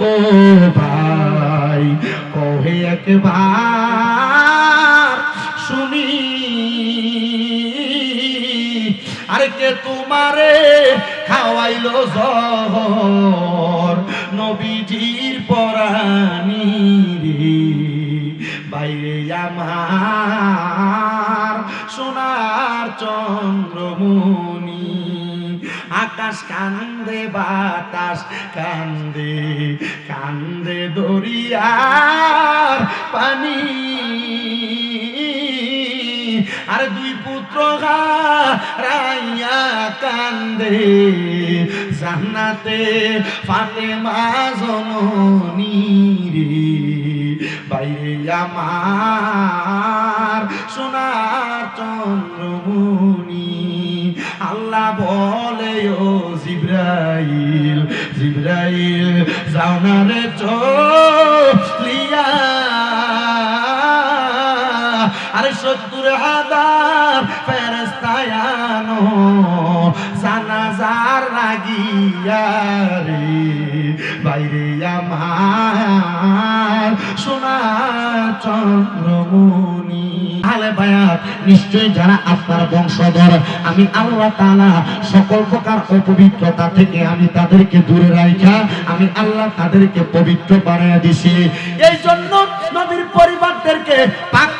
ও ভাই কহে একবার শুনি। আরে কে তোমারে খাওয়াইলো জহর? আকাশ কান্দে বাতাস, কান্দে কান্দে দরিয়ার পানি। আর দুই পুত্র রাইয়া কান্দে, জান্নাতে ফাতেমা জননী রে। বাইরে আমার সোনার চন্দ্রমণি, আল্লাহ বলে, ও জিব্রাইল জিব্রাইল, যাও না রে চলিয়া আরে সত্তর হাজার ফেরস্তায়ানো জানাজার লাগিয়া রে, বাইরে আমার সোনা চন্দ্রমণি আলে বায়াত নিশ্চয় যারা আপনার বংশধর, আমি আল্লাহ তাআলা সকল প্রকার অপবিত্রতা থেকে আমি তাদেরকে দূরে রাখা আমি আল্লাহ তাদেরকে পবিত্র বানায় দিছি। এই জন্য নবীর পরিবারদেরকে পাক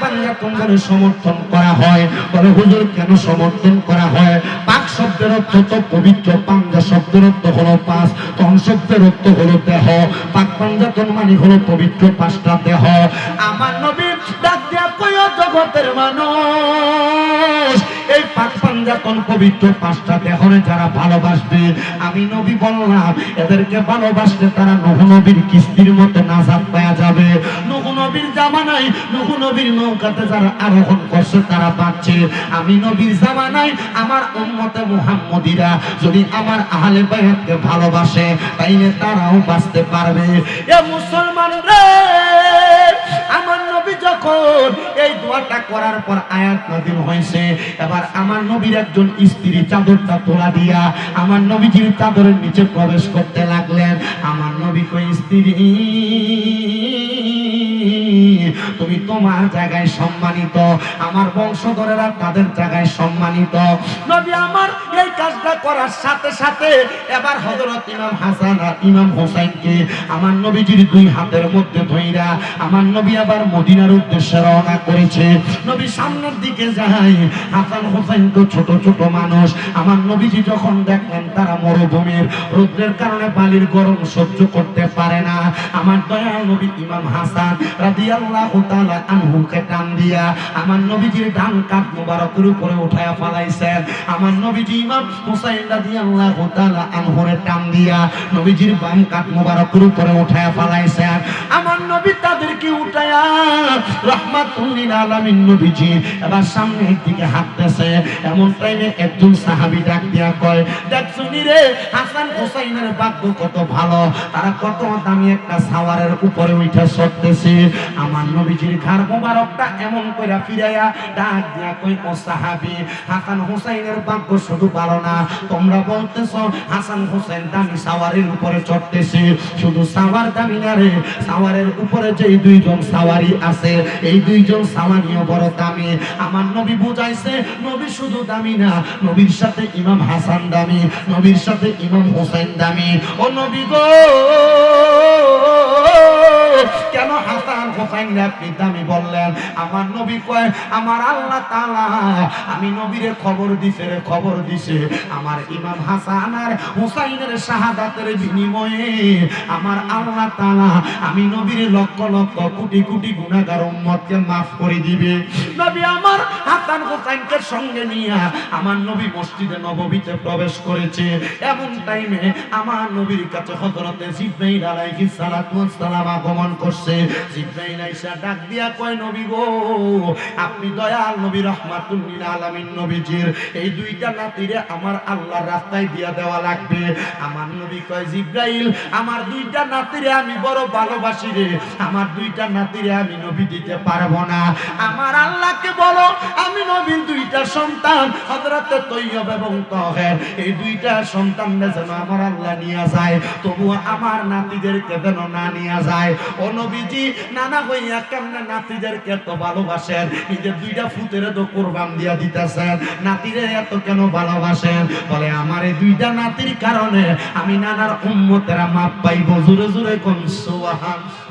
বলে সমর্থন করা হয়। বলে, হুজুর, কেন সমর্থন করা হয়? পাক শব্দের অর্থ তো পবিত্র, পাঞ্জা শব্দের অর্থ হলো পাঁচ, তন শব্দের অর্থ হলো দেহ। পাক পাঞ্জাতন মানে হলো পবিত্র পাঁচটা দেহ। আমার নবী ডাক দিয়া জগতের মানুষ। এই পাক পাঞ্জাতন পবিত্র পাঁচটা দেহরে যারা ভালোবাসবে, আমি নবী বললাম, এদেরকে ভালোবাসলে তারা নহ নবীর কিস্তির নাজাত পাওয়া যাবে। নহ নবীর নহ নবীর নৌকাতে যারা আরোহণ করছে, তারা পাচ্ছে। আমি নবীর আমার মুহাম্মদিরা যদি আমার আহলে বায়াতকে ভালোবাসে, তাইলে তারাও বাঁচতে পারবে। এ মুসলমান রে আমার এই দোয়াটা করার পর আয়াত নাজিল হয়েছে। এবার আমার নবীর একজন স্ত্রী চাদরটা তোলা দিয়া আমার নবীজির চাদরের নিচে প্রবেশ করতে লাগলেন। আমার নবী কই, স্ত্রী? তুমি তোমার জায়গায় সম্মানিত, আমার বংশধরেরা তাদের জায়গায় সম্মানিত। নবী আমার এই কাজটা করার সাথে সাথে এবার হযরত ইমাম হাসান আর ইমাম হোসেনকে আমার নবীজির দুই হাতের মধ্যে ধইরা আমার নবী আবার মদিনার উদ্দেশ্যে রওনা করেছে। নবী সামনের দিকে যায়, হাসান হোসেন তো ছোট ছোট মানুষ। আমার নবীজি যখন দেখলেন তারা মরুভূমির, রৌদ্রের কারণে বালির গরম সহ্য করতে পারে না। আমার দয়াল নবী ইমাম হাসান নবীজির বাম কাঁধ মোবারকের উপরে উঠায়া ফালাইছেন। আমার নবী তাদেরকে উঠায়া রহমাতুল আলামিন নবীজি এবার সামনের দিকে হাঁটতেছে। এমন টাইমে একজন সাহাবী ডাক দিয়া কয় দেখছ নি রে, হাসান হুসাইনের ভাগ্য কত ভালো। তারা কত দামি একটা সাওয়ারের উপরে উঠে চড়তেছে আমার নবীজির ঘর মোবারকটা এমন কইরা ফিরাইয়া ডাক দিয়া কই, ও সাহাবী, হাসান হুসাইনের ভাগ্য শুধু ভালো না। তোমরা বলতেছো, হাসান হুসাইন দামি সাওয়ারের উপরে চড়তেছে। শুধু সাওয়ার দামি না রে, সাওয়ারের উপরে যে দুইজন সাওয়ারি আছে, এই দুইজন সাওয়ারিও বড় দামি। আমার নবী বুঝাইছে, নবী শুধু দামি না, নবীর সাথে ইমাম হাসান দামি, নবীর সাথে ইমাম হোসেন দামি। ও নবী গো! কেন হাসান হোসেন আপনি দামি বললেন? আমার নবী কয়, আমার আল্লাহ তাআলা, আমি নবীরে খবর দিছে রে, খবর দিছে। আমার ইমাম হাসান আর হুসাইনের শাহাদাতের বিনিময়ে আমার আল্লাহ তালা আমি নবীর লক্ষ লক্ষ কোটি কোটি গুনাহগার উম্মতকে মাফ করে দিবে। নবী আমার হাসান হোসেনকে সঙ্গে নিয়ে আমার নবী মসজিদে নববীতে প্রবেশ করেছে। এমন টাইমে আমার নবীর কাছে হযরতে জিব্রাইল আলাইহিস সালাতু ওয়াস সালাম আগমন করছে। জিব্রাইল আইসা ডাক দিয়া কয়, নবী গো, আপনি দয়াল নবী রহমাতুল্লিল আলামিন নবীজির এই দুইটা নাতিরে আমার আল্লাহর রাস্তায় দিয়া দেওয়া লাগবে। আমার নবী কয়, জিব্রাইল, আমার দুইটা নাতিরে আমি বড় ভালোবাসি রে। আমার দুইটা নাতিরে আমি নবী দিতে পারব না। আমার আল্লাহকে বলো, আমি নবীর দুইটা সন্তান, হযরতে তৈয়ব এবং তহের। এই দুইটা সন্তান যেন আমার আল্লাহ নিয়ে যায়, তবুও আমার নাতিদেরকে যেন না নিয়ে যায়। ও নবীজি, নানা হইয়া কেমনে নাতিদেরকে এত ভালোবাসেন? যে দুইটা ফুতের তো কোরবান দিয়া দিতেছেন। নাতিরে এত কেন ভালোবাসেন? বলে, আমার এই দুইটা নাতির কারণে আমি নানার উম্মতেরা মাপ পাইব। জোরে জোরে কোন, সুবহান।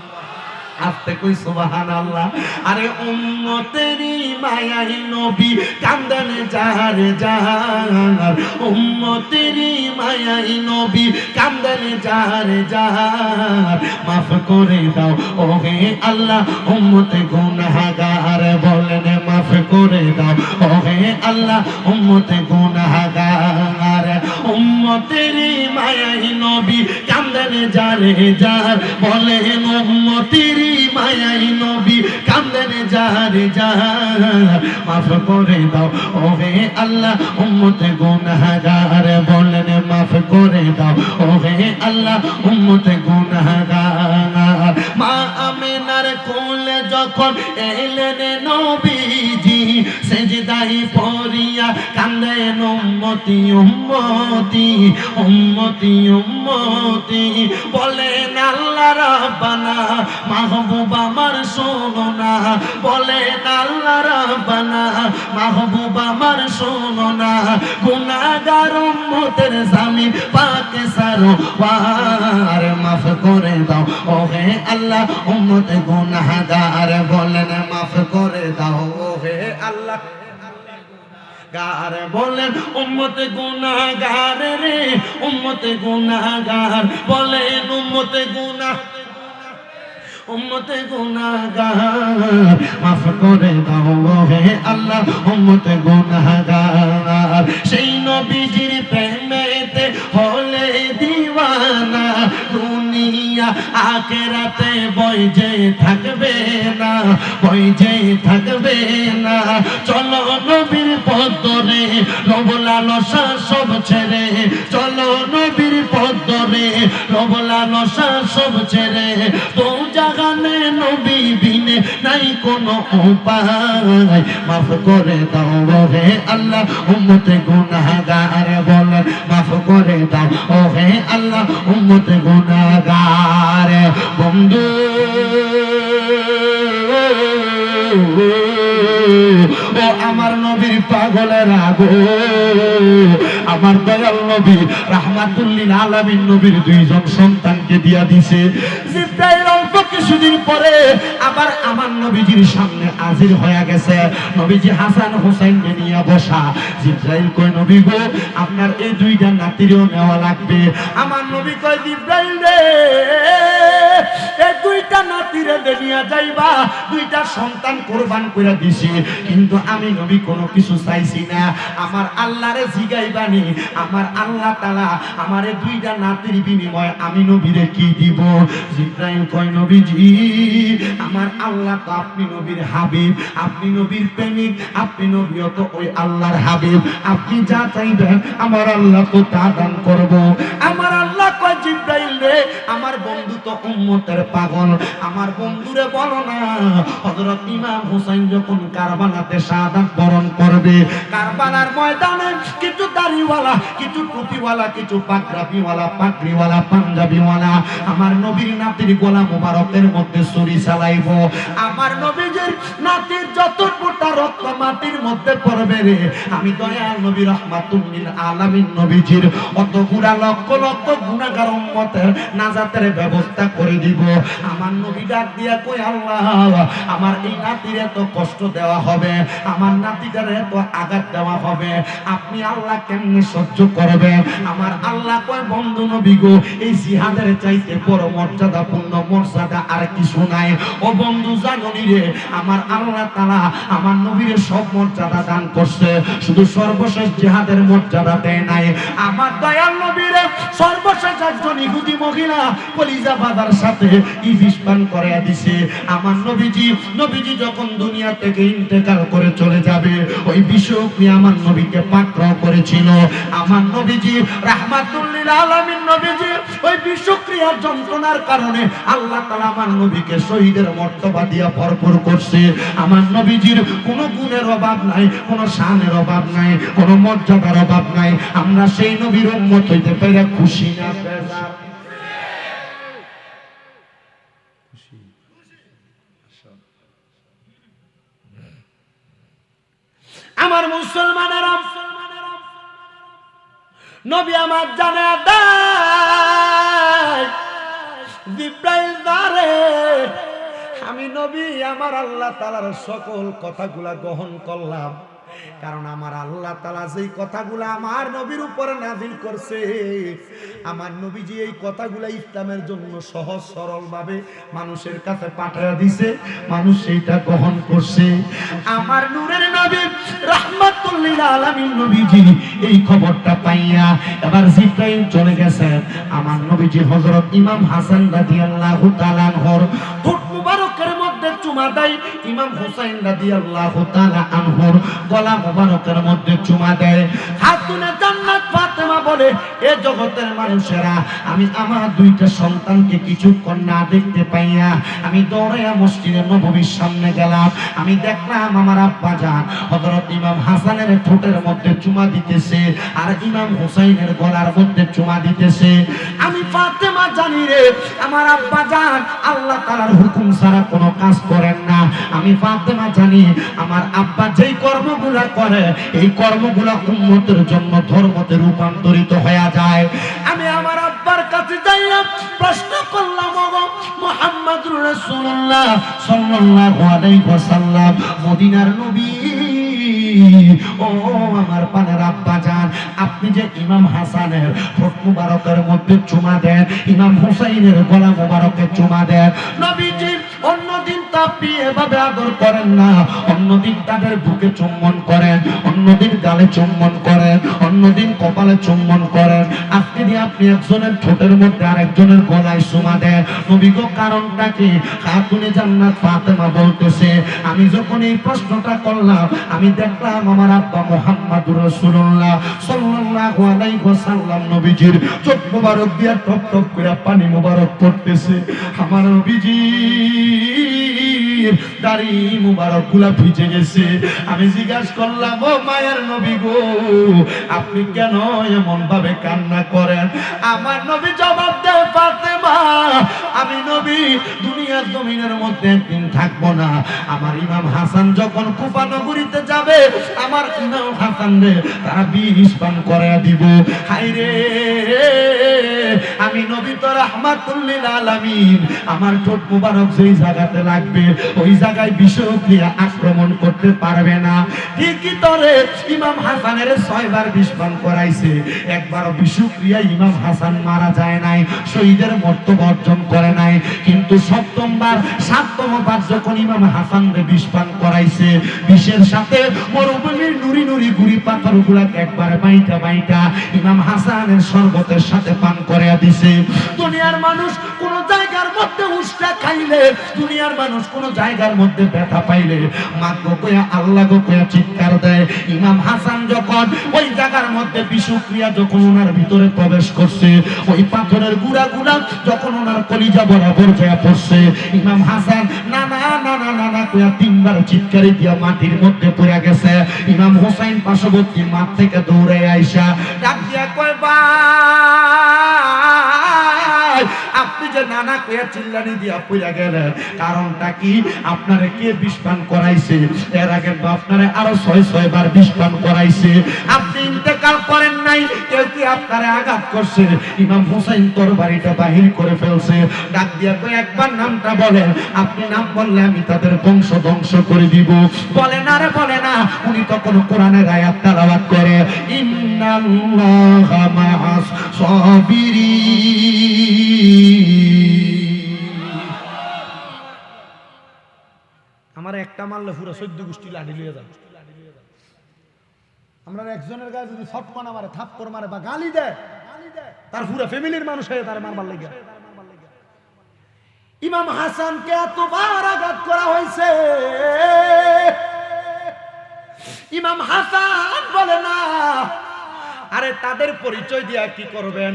আস্তে কই সুবহান আল্লাহ আরে উম্মতেরই মায়াই নবী, কান্দান যার যার উম্মতেরই মায়াই নবী, কান্দান যার যার মাফ করে দাও ও হে আল্লাহ, উম্মতে গুনাহগার বলেন। মাফ করে দাও। ও হে আল্লাহ, উম্মতে গুনাহগার। উম্মতেরই মায়াই নবী কান্দেন যারে যার। বলেন উম্মতেরই মায়াই নবী কান্দেন যারে যার। মাফ করে দাও। ও হে আল্লাহ, উম্মতে গুনাহগার। বলেন মাফ করে দাও। ও হে আল্লাহ, উম্মতে গুনাহগার। মা আমেনার কোলে যখন এলেন নবীজি সেজদাই পড়িয়া কান্দেন উম্মতি উম্মতি উম্মতি উম্মতি। বলেন, আল্লাহ রাব্বানা, মাহবুব আমার শোনো না। বলেন, আল্লাহ রাব্বানা, মাহবুব আমার শোনো না। গুনাহগার উম্মতের জামিন পাকে সারো ওয়ার মাফ করে দাও। ওহে আল্লাহ, উম্মত গুনাহগার বলেন মাফ করে দাও। ওহে আল্লাহ গার বলেন, উম্মতে গুনাহগার রে, উম্মতে গুনাহগার বলেন, উম্মতে গুনাহ উম্মতে গুনাহগার, মাফ করে আল্লাহ, উম্মতে গুনাহগার। সেই নবীজির প্রেমেতে হলে দিওয়ানা, দুনিয়া আখেরাতে বই যে থাকবে না বই যে থাকবে না। চলো নবীর পদরে লবলা লসা সব ছেড়ে। চলো নবীর পদরে লবলা লসা সব ছেড়ে। তো জাগানে নবী বিনে নাই কোনো উপায়। মাফ করে দাও হে আল্লাহ, উম্মতে গুনাহগার বলেন। মাফ করে দাও ও হে আল্লাহ, উম্মতে গুনাহগার। বন্ধু, ও আমার নবীর পাগলের আগো। আমার দয়াল নবী রাহমাতুল্লিল আলামিন নবীর দুইজন সন্তানকে দিয়া দিছে। জিব্রাইল কিছুদিন পরে আবার আমার নবীজির সামনে হাজির হয়ে গেছে। নবীজি হাসান হোসেনকে নিয়ে বসা। জিব্রাইল কয়, নবী গো, আপনার এই দুইটা নাতিরও নেওয়া লাগবে। আমার নবী কয়, জিব্রাইল রে সন্তান কিন্তু আমি নবী কোনো কিছু চাইছি না। আমার আল্লাহরে আমার আল্লাহ তালা দুইটা নাতির বিনিময় আমি নবীরে কি দিব? জিব্রাইল কয় নবীজি, আমার আল্লাহ তো আপনি নবীর হাবিব, আপনি নবীর প্রেমিক, আপনি নবীও তো ওই আল্লাহর হাবিব। আপনি যা চাইবেন, আমার আল্লাহ তো তা দান করব। আমার আল্লাহ কয় রে আমার বন্ধু তো উম্মতের পাগল। আমার বন্ধুরে বলো না, হযরত ইমাম হুসাইন যখন কারবালাতে শাহাদাত বরণ করবে, কারবালার ময়দানে কিছু দাড়িওয়ালা, কিছু টুপিওয়ালা, কিছু পাগড়াপিওয়ালা, পাগড়িওয়ালা, পাঞ্জাবিওয়ালা, আমার নবীর নাতির গোলা মুবারকের মধ্যে ছুরি চালাইব। আমার নবীজির নাতির যত ফোঁটা রক্ত মাটির মধ্যে পড়বে রে। আমি দয়াল নবী রহমাতুল্লিল আলামিন নবীজির অত গুণা লক্ষ লক্ষ গুণাগার উম্মতের নাজাতের ব্যবস্থা করে দিব। আমার নবী ডাক দিয়া কই আল্লাহ, আমার এই নাতির এত কষ্ট দেওয়া হবে, আমার নাতিটার এত আঘাত দেওয়া হবে। আপনি আল্লাহ কেমনে সহ্য করবেন? আমার আল্লাহ কয়, বন্ধু নবী গো, এই জিহাদের চাইতে বড় মর্যাদাপূর্ণ মর্যাদা আর কিছু নাই। ও বন্ধু, জাননি রে, আমার আল্লাহ তালা আমার নবীর সব মর্যাদা দান করছে। শুধু সর্বশেষ জিহাদের মর্যাদা দেয় নাই। আমার দয়াল নবীরে সর্বশেষ একজন ইহুদি মহিলা কলিজা বাবার সাথে ইবিস পান করে দিছে। আমার নবীজি নবীজি যখন দুনিয়া থেকে ইন্তেকাল করে চলে যাবে, ওই বিষয়ক নিয়ে আমার নবীকে পাকড়াও করেছিল। আমার নবীজি, রাহমাতুল্লিল আলামিন নবীজি, ওই বিষক্রিয়ার যন্ত্রণার কারণে আল্লাহ তাআলা আমার নবীকে শহীদের মর্তবা দিয়া ভরপুর করছে। আমার নবীজির কোনো গুণের অভাব নাই, কোনো শানের অভাব নাই, কোনো মর্যাদার অভাব নাই। আমরা সেই নবীর উম্মত হইতে পেরে খুশি না বেজার আমার মুসলমানেরা নবী আমার জানে জিব্রাইল দারে আমি নবী, আমার আল্লাহ তালার সকল কথাগুলা গ্রহণ করলাম। কারণ আমার আল্লাহ তালা যেই কথাগুলো আমার নবীর উপরে নাজিল করছে, আমার নবীজি এই কথাগুলা ইসলামের জন্য সহজ সরল ভাবে মানুষের কাছে পাঠিয়ে দিছে, মানুষ সেইটা গ্রহণ করছে। আমার নূরের নবী রাহমাতুল্লিল আলামিন নবীজি এই খবরটা পাইয়া এবার জিব্রাইল চলে গেছে। আমার নবীজি হযরত ইমাম হাসান রাদিয়াল্লাহু তাআলা ঠোঁট মুবারকের চুমা ইমাম হুসাইন রাদিয়াল্লাহু তাআলা আনহর গলা মুবারকের মধ্যে চুমা দেয়। খাতুনে জান্নাত ফাতেমা বলে, এ জগতের মানুষেরা, আমি আমার দুইটা সন্তানকে কিছুক্ষণ না দেখতে পাইয়া আমি দৌড়াইয়া মসজিদে নববীর সামনে গেলাম। আমি দেখলাম আমার আব্বা যান, হযরত ইমাম হাসানের ঠোঁটের মধ্যে চুমা দিতেছে আর ইমাম হুসাইনের গলার মধ্যে চুমা দিতেছে। আমি ফাতেমা জানি রে, আমার আব্বা যান, আল্লাহ তাআলার হুকুম ছাড়া কোনো কাজ করেন না। আমি ফাতেমা জানি, আমার আব্বা যেই কর্মগুলা করে, এই কর্মগুলা উম্মতের জন্য ধর্মতে রূপান্তরিত হয়ে যায়। আমি আমার আব্বার কাছে যাইলাম প্রশ্ন করলাম, ওগো রাসূলুল্লাহ সাল্লাল্লাহু আলাইহি ওয়াসাল্লাম, মদিনার নবী? ও আমার পানের আব্বা যান, আপনি যে ইমাম হাসানের ঠোঁট মুবারকের মধ্যে চুমা দেন, ইমাম হুসাইনের গলা চুমা দেন নবীজি অন্যদিন তো আপনি এভাবে আদর করেন না। অন্যদিন তাদের বুকে চুম্বন করেন, অন্যদিন গালে চুম্বন করেন, অন্যদিন কপালে চুম্বন করেন। আজকে দিয়ে আপনি একজনের ঠোঁটের মধ্যে আরেকজনের গলায় চুমা দেন। নবী গো, কারণটা কি? খাতুনে জান্নাত ফাতেমা বলতেছে, আমি যখন এই প্রশ্নটা করলাম, আমি দেখলাম আমার আব্বা মুহাম্মাদুর রাসূলুল্লাহ সাল্লাল্লাহু আলাইহি ওয়াসাল্লাম নবীজির চোখ মোবারক দিয়ে টপ টপ করে পানি মোবারক পড়তেছে। আমার নবীজি দাড়ি মুবারকগুলা ভিজে গেছে। আমি জিজ্ঞাসা করলাম, ও মায়ের নবী গো, আপনি কেন এমন ভাবে কান্না করেন? আমার নবী জবাব দেয়, ফাতেমা আমি নবী, দুনিয়ার জমিনের মধ্যে একদিন থাকব না। আমার ইমাম হাসান যখন কুফা নগরীতে যাবে, আমার ইমাম হাসান রে, তারা বিষ পান করে দিব। হাই রে, আমি নবী তো রহমাতুল্লিল আলামিন। আমার ঠোঁট মুবারক যেই জায়গাতে লাগবে, ওই জায়গায় বিষক্রিয়া আক্রমণ করতে পারবে না। ঠিকই তরে ইমাম হাসানের ছয়বার পান করাইছে। একবারও বিষক্রিয়া ইমাম হাসান মারা যায় নাই। শহীদের মর্তবা অর্জন করে নাই। কিন্তু সপ্তমবার সাতমবার যখন ইমাম হাসান রে বিষ পান করাইছে, বিষের সাথে মরুভূমির নুরি নুরি গুড়ি পাথর গুলাকে একবার বাইটা বাইটা ইমাম হাসানের শরবতের সাথে পান করে দিছে। দুনিয়ার মানুষ কোন জায়গার মধ্যে উষ্টা খাইলে, দুনিয়ার মানুষ কোন জায়গার মধ্যে ব্যথা পাইলে মা গো কয়া, আল্লাহ গো কয়া চিৎকার দেয়। ইমাম হাসান যখন ওই জায়গার মধ্যে বিষক্রিয়া যখন ওনার ভিতরে প্রবেশ করছে, ওই পাথরের গুড়া গুড়া যখন ওনার কলিজা বরাবর যায় পড়ছে ইমাম হাসান না না না না না না কয়া তিনবার চিৎকারি দিয়া মাটির মধ্যে পড়ে গেছে। ইমাম হোসাইন পার্শ্ববর্তী মাঠ থেকে দৌড়ে আইসা ডাক কয় আপনি যে নানা কয়া চিল্লানি দিয়া পড়ে গেলেন কারণটা কি? আপনারে কে বিষপান করাইছে? এর আগে তো আপনারে আরও ছয় ছয় বার বিষপান করাইছে। আপনি ইন্তেকাল করেন নাই, কেউ কি আপনারে আঘাত করছে? ইমাম হোসেন তোর বাড়িটা বাহির করে ফেলছে। ডাক দিয়া কই একবার নামটা বলেন আপনি নাম বললে আমি তাদের বংশ ধ্বংস করে দিব। বলে না রে, বলে না। উনি তখন কোরআনের আয়াত তালাওয়াত করে, ইন্নাল্লাহা মাআস সাবিরিন। আমার একটা মারলে পুরো গোষ্ঠী লিয়ে আমরা একজনের যদি মারে মারে বা গালি দেয়, তার পুরো ফ্যামিলির মানুষ হয়ে তার মারবার লেগে ইমাম হাসানকে এতবার আঘাত করা হয়েছে। ইমাম হাসান বলে না, আরে তাদের পরিচয় দিয়া কি করবেন?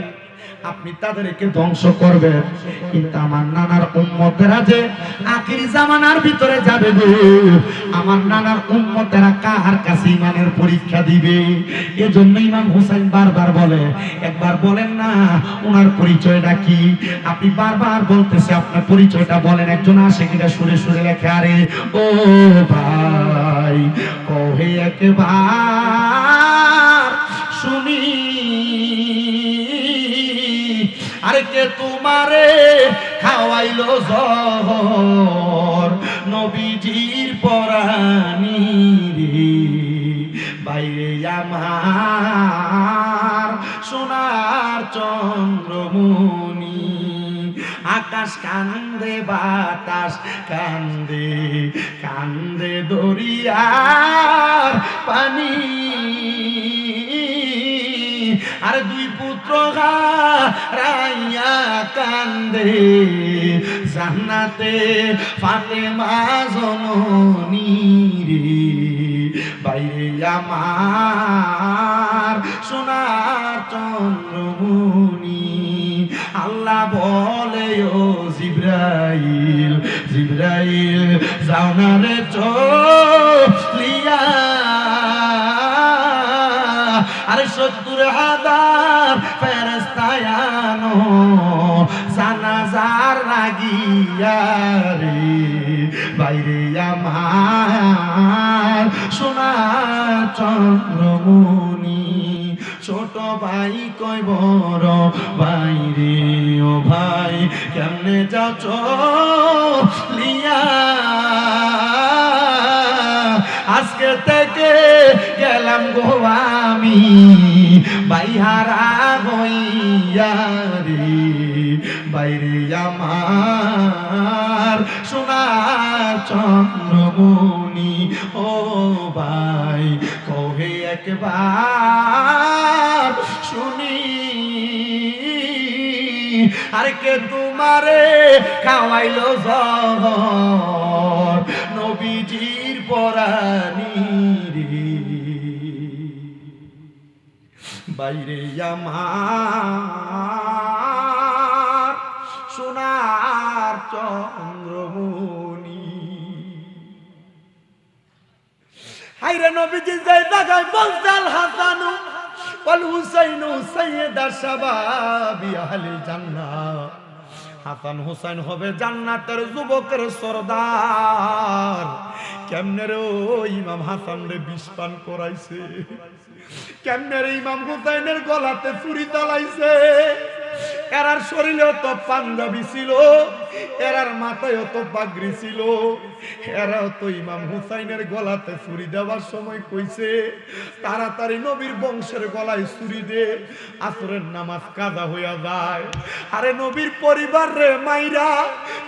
আপনি তাদেরকে ধ্বংস করবেন। কিন্তু আমার নানার উম্মতেরা যে আখিরি জামানার ভিতরে যাবে আমার নানার উম্মতেরা কার কাছে ইমানের পরীক্ষা দিবে? এজন্য ইমাম হুসাইন বারবার বলে, একবার বলেন না ওনার পরিচয়টা কি? আপনি বারবার বলতেছে, আপনার পরিচয়টা বলেন, একজন আসে কিনা সুরে সুরে লেখে, আরে ও ভাই, কহে একবার শুনি আরে তোমারে খাওয়াইলো জহর নবীজির পরানি রে, বাইরে আমার সোনার চন্দ্রমণি। আকাশ কান্দে, বাতাস কান্দে কান্দে দরিয়ার পানি। আর দুই পুত্র রাইয়া কান্দে। জান্নাতে জননী রে। বাইরে আমার সোনার চন্দ্রমণি। আল্লাহ বলে, ও জিব্রাইল জিব্রাইল, যাও না রে চলিয়া হাজার ফেরস্তায়ানো জানাজার লাগিয়া রে, বাইরে আমার সোনা চন্দ্রমণি, ছোট ভাই কই বড় ভাই রে, ও ভাই কেমনে যাচ্ছ লিয়া? আজকে থেকে গেলাম গো আমি। বাইহারা হইয়া রে, বাইরে আমার সোনার চন্দ্রমণি, ও ভাই, কহে একবার শুনি। আর কে তোমারে খাওয়াইলো জহর নবীজির পরানি বাইরে আমার সোনার চন্দ্রমণি। হাইরে নবীজি যাই দেখায় বলতাল হাসানু বল হুসাইনু হুসাইয়ে শাবাবি বিহালে জান্নাহ হাসান হুসাইন হবে জান্নাতের যুবকের সর্দার। কেমনে রে ইমাম হাসান রে বিষ পান করাইছে? কেমনে রে ইমাম হুসাইনের গলাতে চুরি চালাইছে এরার শরীরে তো পাঞ্জাবি ছিল। এরার মাথায় তো পাগড়ি ছিল। এরাও তো ইমাম হুসাইনের গলাতে ছুরি দেওয়ার সময় কইছে, তাড়াতাড়ি নবীর বংশের গলায় ছুরি দে, আসরের নামাজ কাদা হইয়া যায়। আরে নবীর পরিবার রে মাইরা,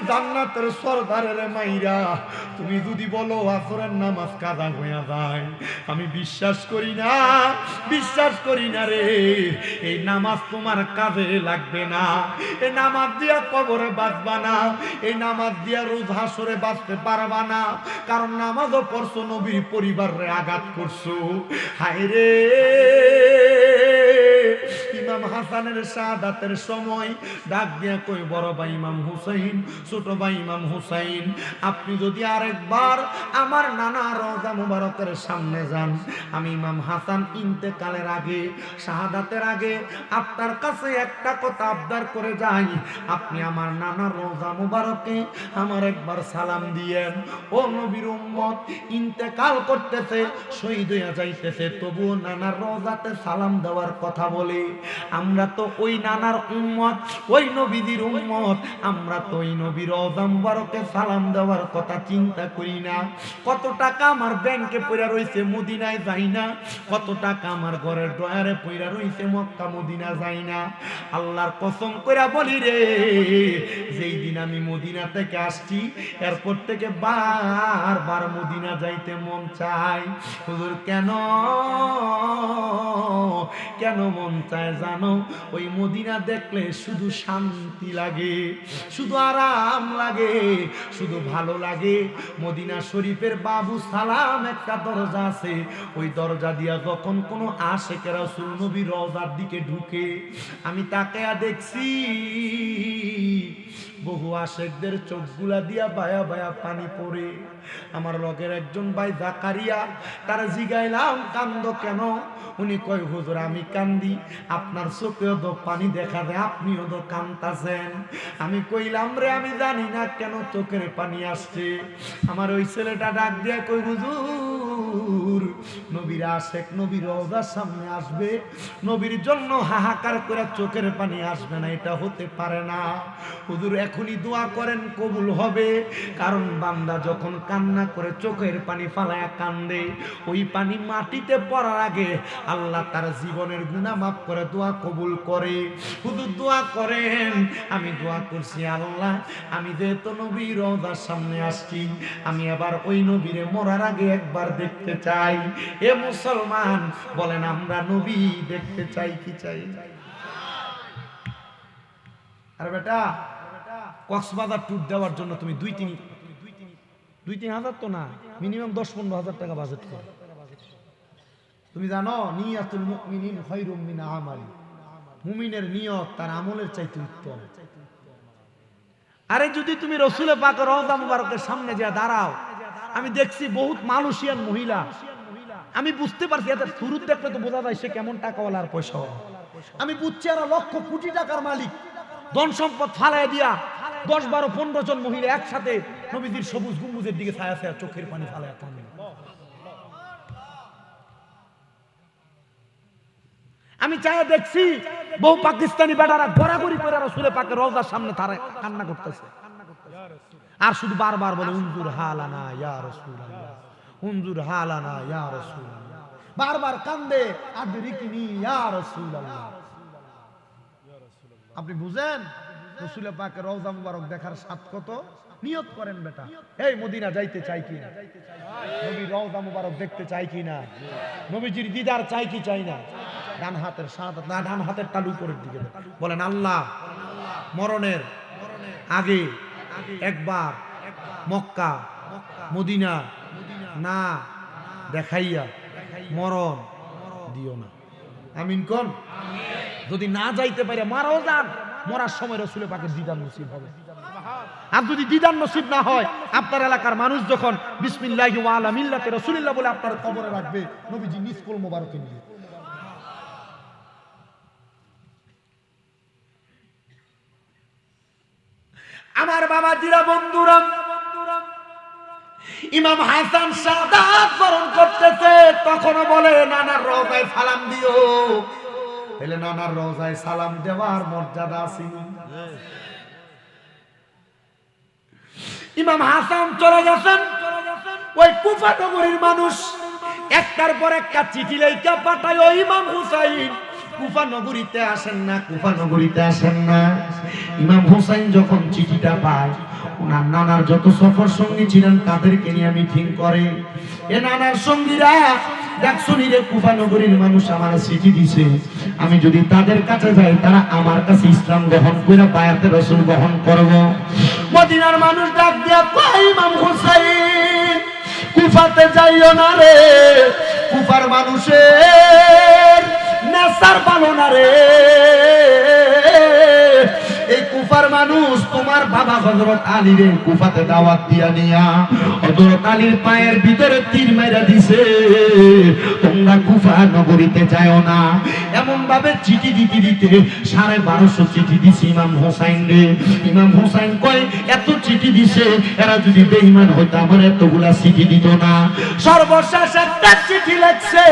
জান্নাতের সরদারের মাইরা, তুমি যদি বলো আসরের নামাজ কাদা হইয়া যায়। আমি বিশ্বাস করি না, বিশ্বাস করি না রে, এই নামাজ তোমার কাজে লাগবে না। এই নামাজ দিয়া কবরে বাঁচবা না এই নামাজ দিয়া রোজ হাসরে বাঁচতে পারবা না। কারণ নামাজও পড়ছো, নবীর পরিবারে আঘাত করছ। হায় রে! হাসানের শাহাদাতের সময় ডাক দিয়া কই, বড় ভাই ইমাম হুসাইন, ছোট ভাই ইমাম হুসাইন, আপনি যদি আরেকবার আমার নানা রওজা মুবারকের সামনে যান। আমি ইমাম হাসান ইন্তেকালের আগে, শাহাদাতের আগে, আপনার কাছে একটা কথা আবদার করে যাই। আপনি আমার নানা রোজা মুবারকে আমার একবার সালাম দিয়েন। ও নবীর উম্মত, ইন্তেকাল করতেছে, শহীদ হইয়া যাইতেছে, তবুও নানার রোজাতে সালাম দেওয়ার কথা বলে। আমরা তো ওই নানার উম্মত, ওই নবীদের উম্মত। আমরা তো ওই নবীর রোজা মুবারকে সালাম দেওয়ার কথা চিন্তা করি না। কত টাকা আমার ব্যাংকে পড়া রইছে, মদিনায় যাই না। কত টাকা আমার ঘরের ডয়ারে পড়া রইছে, মক্কা, মদিনা যাই না। আল্লাহর কসম কইরা বলি রে, যেই দিন আমি মদিনা থেকে আসছি, এরপর থেকে বারবার মদিনা যাইতে মন চাই। হুজুর, কেন? কেন মন চায় জানো? ওই মদিনা দেখলে শুধু শান্তি লাগে, শুধু আরাম লাগে, শুধু ভালো লাগে। মদিনা শরীফের বাবু সালাম, একটা দরজা আছে। ওই দরজা দিয়া যখন কোনো আশেখ রাসূল নবী রজার দিকে ঢুকে, আমি তাকে দেখছি বহু আশেকদের চোখগুলা দিয়া বায়া বায়া পানি পড়ে। আমার লগের একজন ভাই জাকারিয়া, তারা জিগাইলাম, কান্দ কেন? উনি কয়, হুজুর, আমি কান্দি। আপনার চোখেও তো পানি দেখা দেয়, আপনিও তো কান্তাছেন আমি কইলাম, রে, আমি জানি না কেন চোখের পানি আসছে। আমার ওই ছেলেটা ডাক দিয়া কই হুজুর, নবীর আশেক, নবীর রওজার সামনে আসবে। নবীর জন্য হাহাকার করে চোখের পানি আসবে না, এটা হতে পারে না। হুজুর এখনই দোয়া করেন, কবুল হবে। কারণ বান্দা যখন কান্না করে চোখের পানি ফালায়া কান্দে, ওই পানি মাটিতে পড়ার আগে আল্লাহ তার জীবনের গুণা মাফ করে দোয়া কবুল করে। হুজুর দোয়া করেন, আমি দোয়া করছি আল্লাহ, আমি যেহেতু নবী রওজার সামনে আসছি, আমি আবার ওই নবীরে মরার আগে একবার দেখতে চাই। এ মুসলমান, বলেন আমরা নবী, দেখতে চাই কি চাই? আর বেটা কক্সবাজার ট্যুর দেওয়ার জন্য তুমি দুই তিন দুই তিন হাজার তো না মিনিমাম দশ পনেরো হাজার টাকা বাজেট করো। তুমি জানো, নিয়াতুল মুমিনিন খায়রুম মিন আমালি। মুমিনের নিয়ত তার আমলের চাইতে উত্তম। আরে যদি তুমি রসুলে পাক রওজা মুবারকের সামনে যা দাঁড়াও, আমি দেখছি বহুত মানুষিয়ান মহিলা। আমি বুঝতে পারছি, এদের শুরুত দেখলে তো বোঝা যায় সে কেমন টাকাওয়ালা আর পয়সা আমি বুঝছি এরা লক্ষ কোটি টাকার মালিক। ধন সম্পদ ফালাই দিয়া দশ, বারো, পনেরো জন মহিলা একসাথে নবীজির সবুজ গম্বুজের দিকে ছায়া ছায়া চোখের পানি ফালায় কান্দে আমি চাই দেখছি বহু পাকিস্তানি বেটারা গড়াগড়ি করে রসুলে পাকে রওজার সামনে তারা কান্না করতেছে। আর শুধু বারবার বলে, উনজুর হালানা ইয়া রাসূলুল্লাহ, উনজুর হালানা ইয়া বারবার কান্দে, আদরিকিনি ইয়া রাসূলুল্লাহ। আপনি বুঝেন? রসুলে পাকে রওজা মুবারক দেখার স্বাদ কত? নিয়ত করেন বেটা। এই মদিনা যাইতে চাই কি না? নবী রওজা মুবারক দেখতে চাই কি না? নবীজির দিদার চাই কি চাই না? ডান হাতের সাত না, ডান হাতের তালু উপরের দিকে বলেন আল্লাহ, মরণের আগে একবার মক্কা, মদিনা না দেখাইয়া মরণ দিও না। আমিন কোন? যদি না যাইতে পারে মারাও যান। মরার সময় রসুলে পাকের দিদার নসিব হবে। আর যদি দিদার নসিব না হয়, আপনার এলাকার মানুষ যখন বিসমিল্লাহি আলা মিল্লাতে বলে আপনার কবরে রাখবে, নবীজি নিষ্কল মোবারকে নিয়ে। আমার বাবা জিরা বন্ধুরা, ইমাম হাসান সাদাত বরণ করতেছে, তখনও বলে নানার রওজায় সালাম দিও। তাহলে নানার রওজায় সালাম দেওয়ার মর্যাদা আছে ইমাম হাসান চলে গেছেন। ওই কুফা নগরীর মানুষ একটার পর একটা চিঠি লেখা পাঠায় ওই ইমাম হুসাইন, কুফা নগরীতে আসেন না, কুফা নগরীতে আসেন না। ইমাম হুসাইন যখন চিঠিটা পায় ওনার নানার যত সফর সঙ্গী ছিলেন, তাদেরকে নিয়ে মিটিং করে। এ নানার সঙ্গীরা আমি যদি তাদের কাছে যাই, তারা আমার কাছে ইসলাম গ্রহণ করে রসুল গ্রহণ মদিনার মানুষ ডাক দিয়া কুফাতে যাইও না রে? কুফার মানুষের নেশার ভালো না রে? এই কুফার মানুষ এমন ভাবে চিঠি রে। ইমাম হোসাইন কয়, এত চিঠি দিছে, এরা যদি বেঈমান হইতো, আমার এতগুলা চিঠি দিত না। সর্বশেষ একটা চিঠি লেখছে,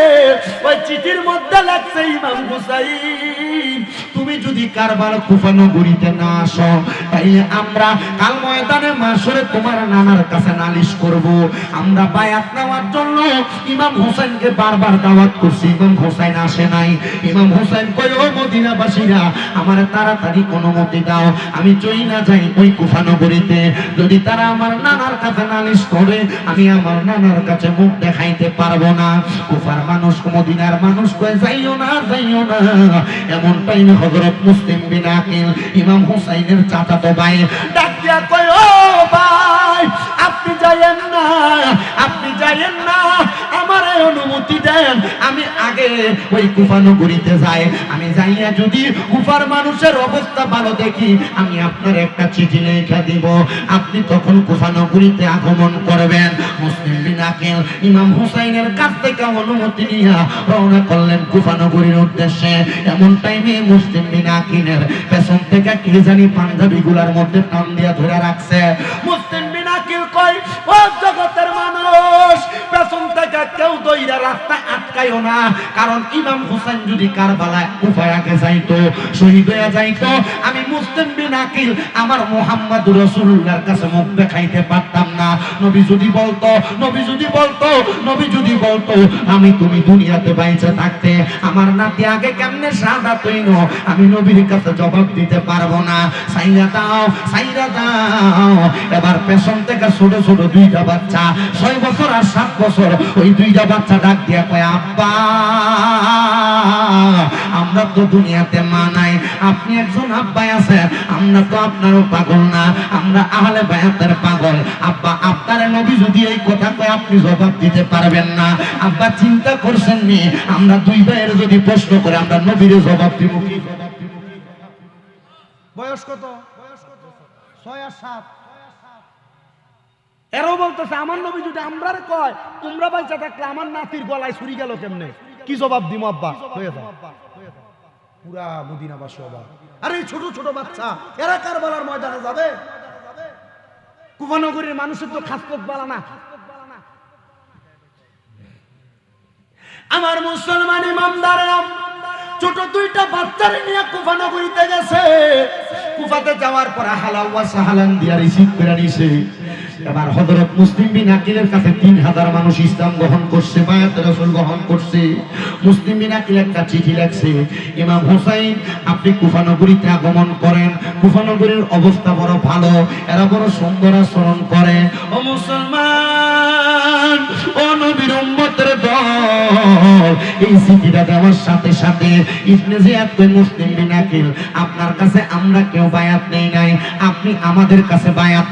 ওই চিঠির মধ্যে লেখছে ইমাম হোসাইন। যদি কারবার কুফা নগরীতে না আসো, তাইলে আমরা কাল ময়দানে মাসরে তোমার নানার কাছে নালিশ করব। আমরা বায়াত নেওয়ার জন্য ইমাম হোসেনকে বারবার দাওয়াত করছি। ইমাম হোসেন আসে নাই। ইমাম হোসেন কই ও মদিনাবাসীরা, আমার তাড়াতাড়ি অনুমতি দাও। আমি চই না যাই ওই কুফানগরীতে যদি তারা আমার নানার কাছে নালিশ করে, আমি আমার নানার কাছে মুখ দেখাইতে পারব না। কুফার মানুষ, মদিনার মানুষ কয়ে, যাইও না যাইও না। এমন টাইমে হযরত মুসলিম বিন আকিল ইমাম হুসাইনের চাচাতো ভাই। ডাক দিয়া কয়, ও ভাই, আপনি যাইয়েন না, আপনি যাইয়েন না। অনুমতি দেন, আমি আগে ওই কুফানগরীতে যাই। আমি যাইয়া যদি কুফার মানুষের অবস্থা ভালো দেখি, আমি আপনার একটা চিঠি লেখা দিব। আপনি তখন কুফানগরীতে আগমন করবেন। মুসলিম বিন ইমাম হুসাইনের কাছ থেকে অনুমতি নিয়ে রওনা করলেন কুফানগরীর উদ্দেশ্যে। এমন টাইমে মুসলিম বিন আকিলের পেছন থেকে কে জানি পাঞ্জাবি গুলার মধ্যে টান দিয়া ধরে রাখছে। মুসলিম কেউ আটকাইও না। কারণ যদি আমি না। বলতো, নবী যদি বলতো আমি তুমি দুনিয়াতে বাইচে থাকতে, আমার নাতি আগে কেমনে সাদা তৈন আমি নবীর কাছে জবাব দিতে পারব না। সাইরা দাও সাইরা দাও। এবার পেছন থেকে ছোট ছোট দুইটা বাচ্চা, ছয় বছর আর সাত বছর দুইটা বাচ্চা ডাক দিয়া কয়, আব্বা, আমরা তো দুনিয়াতে মা আপনি একজন আব্বাই আছেন, আমরা তো আপনারও পাগল না, আমরা আহলে বায়াতের পাগল। আব্বা, আপনার নবী যদি এই কথা কয়, আপনি জবাব দিতে পারবেন না। আব্বা, চিন্তা করছেন নি, আমরা দুই ভাইয়ের যদি প্রশ্ন করে, আমরা নবীর জবাব দিব কি? জবাব দিব কি? বয়স কত? ছয় আর সাত? এরও বলতেছে আমার নবী যদি আমরার কয় তোমরা বাইচা থাকলে আমার নাতির গলায় ছুরি গেল কেমনে? কি জবাব দিম আব্বা? হয়ে যাও পুরা মদিনাবাসী অবাক। আরে এই ছোট ছোট বাচ্চা এরা কারবালার ময়দানে যাবে? কুফানগরীর মানুষের তো খাসলত বালা না। আমার মুসলমান ইমামদারেরা ছোট দুইটা বাচ্চারে নিয়ে কুফা নগরীতে গেছে। কুফাতে যাওয়ার পর হালাওয়া সাহালান দিয়া রিসিভ করে নিছে। এবার হযরত মুসলিম বিন আকিলের কাছে তিন হাজার মানুষ ইসলাম গ্রহণ করছে, বায়াত রাসূল গ্রহণ করছে। মুসলিম বিন আকিল একটা চিঠি লিখছে, ইমাম হোসাইন, আপনি কুফা নগরীতে আগমন করেন। কুফা নগরীর অবস্থা বড় ভালো, এরা বড় সুন্দর আচরণ করে। ও মুসলমান আপনার কাছে আমরা কেউ বায়াত নেই নাই, আপনি আমাদের কাছে বায়াত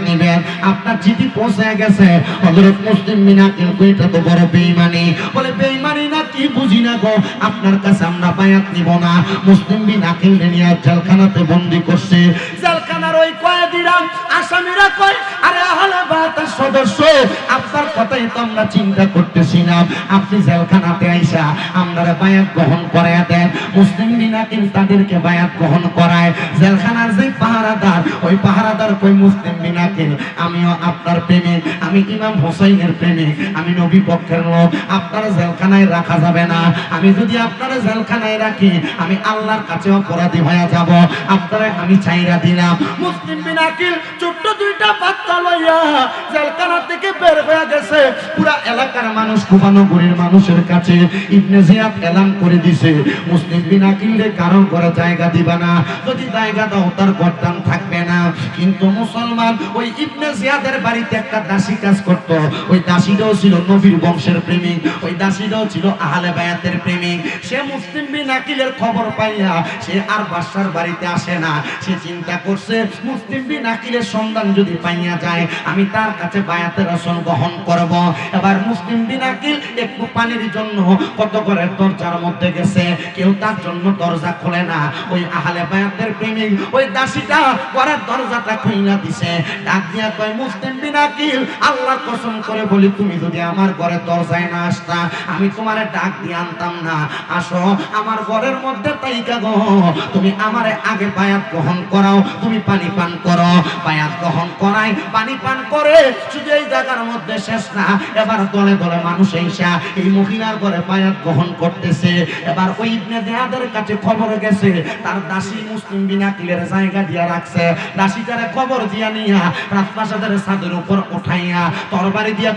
আপনার চিঠি পৌঁছে গেছে। মুসলিম এটা তো বড় বলে না, কি বুঝি না গো? আপনার কাছে আমরা বায়াত নিব না। মুসলিম বিন আকিল নিয়ে জেলখানাতে বন্দি করছে। জেলখানার ওই সদস্য, আপনার কথাই তো আমরা চিন্তা করতেছি না। আপনি জেলখানাতে আইসা আমরা বায়াত গ্রহণ করায় দেন। মুসলিম বিনাকিল তাদেরকে বায়াত গ্রহণ করায়। জেলখানার যে পাহারাদার, ওই পাহারাদার কই মুসলিম বিনাকিল আমিও আপনার প্রেমিক, আমি ইমাম হোসাইনের প্রেমিক, আমি নবী পক্ষের লোক। আপনার জেলখানায় রাখা যাবে না। আমি যদি আপনার জেলখানায় রাখি, আমি আল্লাহর কাছে অপরাধী হয়ে যাব। আপনারা আমি চাইরা দিলাম। মুসলিম বিনাকিল ছোট্ট দুইটা বাচ্চা লইয়া থেকে বের হয়ে গেছে। পুরা এলাকার মানুষ কুমানগরীর মানুষের কাছে ইবনে জিয়াদ এলান করে দিছে। মুসলিম বিনাকিলে কারণ করে জায়গা দিবা না। যদি জায়গা দাও, তার গরদান থাকবে না। কিন্তু মুসলমান ওই ইবনে জিয়াদের বাড়িতে একটা দাসী কাজ করত। ওই ছিল নবীর বংশের প্রেমিক। ওই দাসীটাও ছিল আহলে বায়াতের প্রেমিক। সে মুসলিম বিনাকিলের খবর পাইয়া সে আর বাদশার বাড়িতে আসে না। সে চিন্তা করছে, মুসলিম বিনাকিলের সন্ধান যদি পাইয়া যায়, আমি তার কাছে বায়াতের আসন গ্রহণ করব। এবার মুসলিম বিনাকিল একটু পানির জন্য কত করে দরজার মধ্যে গেছে, কেউ তার জন্য দরজা খোলে না। ওই আহলে বায়াতের প্রেমিক ওই দাসীটা ঘরের দরজাটা খুইলা দিছে। ডাক দিয়া কয়, মুসলিম বিনাকিল, আল্লাহ কসম করে বলি, তুমি যদি আমার ঘরে দরজায় না আসতা, আমি তোমারে ডাক দিয়ে আনতাম না। আসো, আমার ঘরের মধ্যে তাইকা গো। তুমি আমারে আগে বায়াত গ্রহণ করাও, তুমি পানি পান করো। বায়াত গ্রহণ করাই পানি পান করে শুধু এই জায়গার মধ্যে শেষ না। এবার দলে দলে মানুষ এইসা এই মহিলার ঘরে পায়াত গ্রহণ করতেছে। এবার ওই কাছে খবর গেছে, তার দাসী মুসলিম জায়গা দিয়া রাখছে। খবর দিয়া নিয়া রাজপ্রাসাদের ছাদের উপর উঠাইয়া তরবারি দিয়া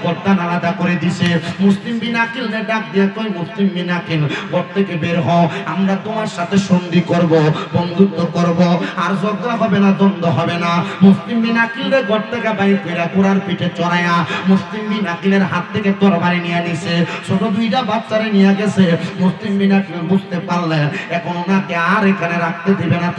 আলাদা করে দিছে। মুসলিম বিনাকিল রে ডাক দিয়া কই মুসলিম বিনাকিল, ঘর থেকে বের হও আমরা তোমার সাথে সন্ধি করব, বন্ধুত্ব করব, আর ঝগড়া হবে না, দ্বন্দ্ব হবে না। মুসলিম বিনাকিল রে ঘর থেকে বাইর কইরা কুড়ার পিঠে চড়াইয়া মুসলিম বিনাকিলের হাত থেকে তরবারি নিয়ে নিছে। ছোট দুইটা বাচ্চারে নিয়ে গেছে। মুসলিম বিনাকিল বুঝতে পারলেন এখন ওনাকে আর এখানে রাখতে দিবে না।